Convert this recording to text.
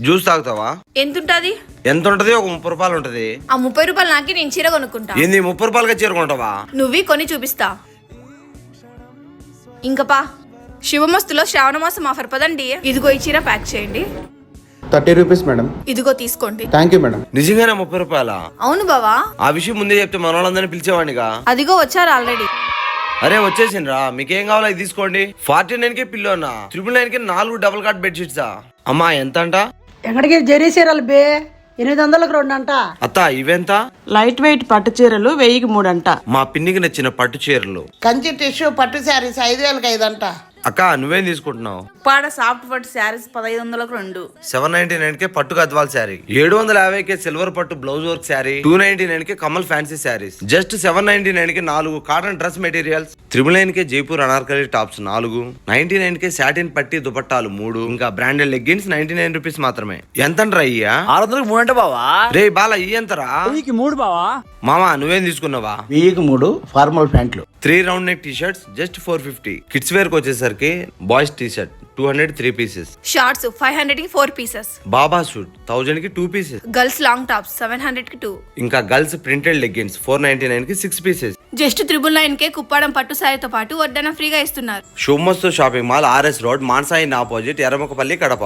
Juice తాగుతావా? ఎంత ఉంటది ఎంత ఉంటది ఒక ముప్పై రూపాయలు ఉంటది. ఆ ముప్పై రూపాయలు నాకి నేను చీర కొనుక్కుంటా. ఏంది ముప్పై రూపాయలుగా చేరుకుంటావా నువ్వి కొని చూపిస్తా. ఇంకా పా. శివమస్తులో శ్రావణ మాసం ఆఫర్ పదండి ఇదిగో ఈ చీర ప్యాక్ చేయండి. Thirty rupees madam. ఇదిగో తీసుకోండి. Thank you madam. నిజంగానే ముప్పై రూపాయలా? అవును బావా. ఆ విషయం ముందే చెప్తే మన వాళ్ళందరినీ పిలిచేవాడిగా అదిగో వచ్చారు ఆల్రెడీ. అరే వచ్చేసిండ్రా. మీకేం కావాలో ఇది తీసుకోండి. ఫార్టీ నైన్ కే పిల్లో అన్న. త్రిపుల్ నైన్కి నాలుగు డబుల్ కాట్ బెడ్షీట్సా అమ్మా ఎంత అంట ఎక్కడికి? జరీ చీరలు బే. ఎనిమిది వందలకు రెండు అంట అత్త ఇవెంత? లైట్ వెయిట్ పట్టు చీరలు వెయ్యికి మూడంట. మా పిన్నికి నచ్చిన పట్టు చీరలు. కంచి టిష్యూ పట్టు శారీస్ ఐదు వేలకు ఐదు అంట అక్క నువ్వేం తీసుకుంటున్నావు? పాడ సాఫ్ట్ పట్టు శారీస్ పదహైదు వందలకు రెండు. సెవెన్ నైన్టీ నైన్ కే పట్టు గద్వాల్ శారీ. ఏడు వందల యాభై కే సిల్వర్ పట్టు blouse work sari. Two ninety nine కే Kamal fancy saris. Just seven ninety nine కే నాలుగు cotton dress materials. Triple nine కే జైపూర్ అనార్కలి టాప్స్ నాలుగు. నైన్టీ నైన్ కే సాటిన్ పట్టి దుపట్టాలు మూడు. ఇంకా branded leggings ninety nine rupees మాత్రమే. ఎంత అయ్యా? ఆరు వందలకు మూడు అంటే బావా? రే బాల ఈ ఎంతరా? వెయ్యికి మూడు బావా? మామా నువ్వేం తీసుకున్నావా? వెయ్యికి మూడు ఫార్మల్ ప్యాంట్లు. Three round neck T shirts just four fifty. Kids వేర్కి వచ్చేసరికి boys T shirt two hundred three pieces shorts five హండ్రెడ్కి ఫోర్ పీసెస్ బాబా సూట్ థౌజండ్కి two pieces girls long tops seven హండ్రెడ్కి టూ ఇంకా girls printed leggings four ninety నైన్కి six pieces just triple nine కే కుప్పాడం పట్టు సారీతో పాటు వడ్డన ఫ్రీగా ఇస్తున్నారు. Shomastu shopping mall RS road మాన్సాయిన్ opposite Erramukhapalli Kadapa.